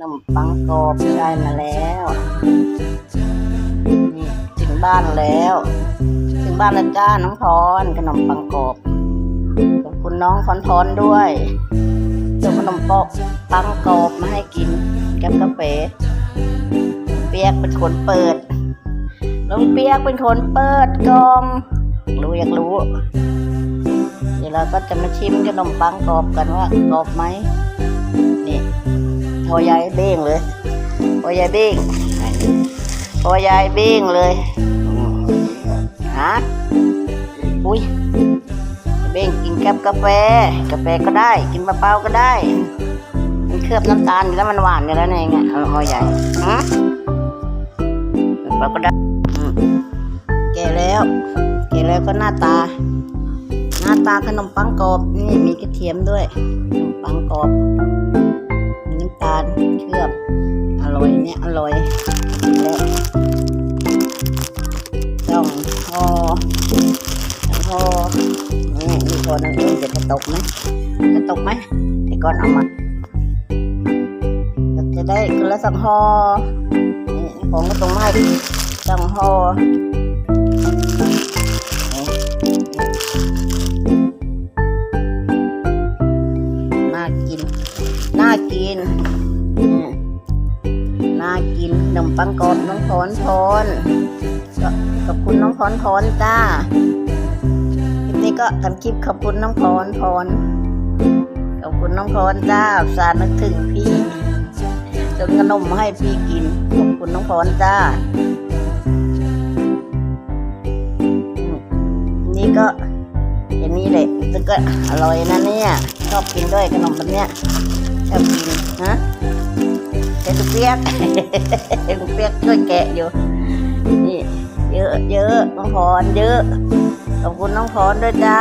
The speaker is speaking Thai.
นมปังกรอบได้มาแล้วนี่ถึงบ้านแล้ว ถึงบ้านแล้วจ้าน้องพรขนมปังกรอบขอบคุณน้องพรพรด้วยเจ้าขนมปอกปังกรอบมาให้กินกับกาแฟเปียกเป็นคนเปิดลุงเปียกเป็นคนเปิดกล่องรู้อยากรู้ เดี๋ยวเราก็จะมาชิมขนมปังกรอบกันว่ากรอบไหม พอยายเบ้งเลยพอยายเบ้งพอยายเบ้งเลยฮะอุ้ยเบ้งกินกับกาแฟ กาแฟก็ได้ กินมะเปล่าก็ได้ มันเคลือบน้ำตาลแล้วมันหวานอยู่แล้วไงเอาพอยายฮะเปล่าก็ได้แก่แล้วแก่แล้วก็หน้าตา หน้าตาขนมปังกรอบนี่มีกระเทียมด้วยขนมปังกรอบ อร่อยและต้องห่อต้องห่อนี่มีคนนึงเองจะกระตกไหมกระตกไหมไอ้ก้อนเอามาจะได้คนละสองหอนี่ของก็ตรงไม้สองหอน่ากิน น่ากิน นขนมปังกรอบน้องพรพรก็ขอบคุณน้องพรพรจ้าคลิปนี้ก็ทำคลิปขอบคุณน้องพรพรขอบคุณน้องพรจ้าสารนึกถึงพี่จนขนมให้พี่กินขอบคุณน้องพรจ้า นี่ก็อย่างนี้เลยซึ่งก็อร่อยนะเนี่ยชอบกินด้วยขนมแบบเนี้ยชอบกินฮะ เปียกเห็นลูกเปียกช่วยแกะอยู่นี่เยอะเยอะน้องพรเยอะขอบคุณน้องพรด้วยจ้า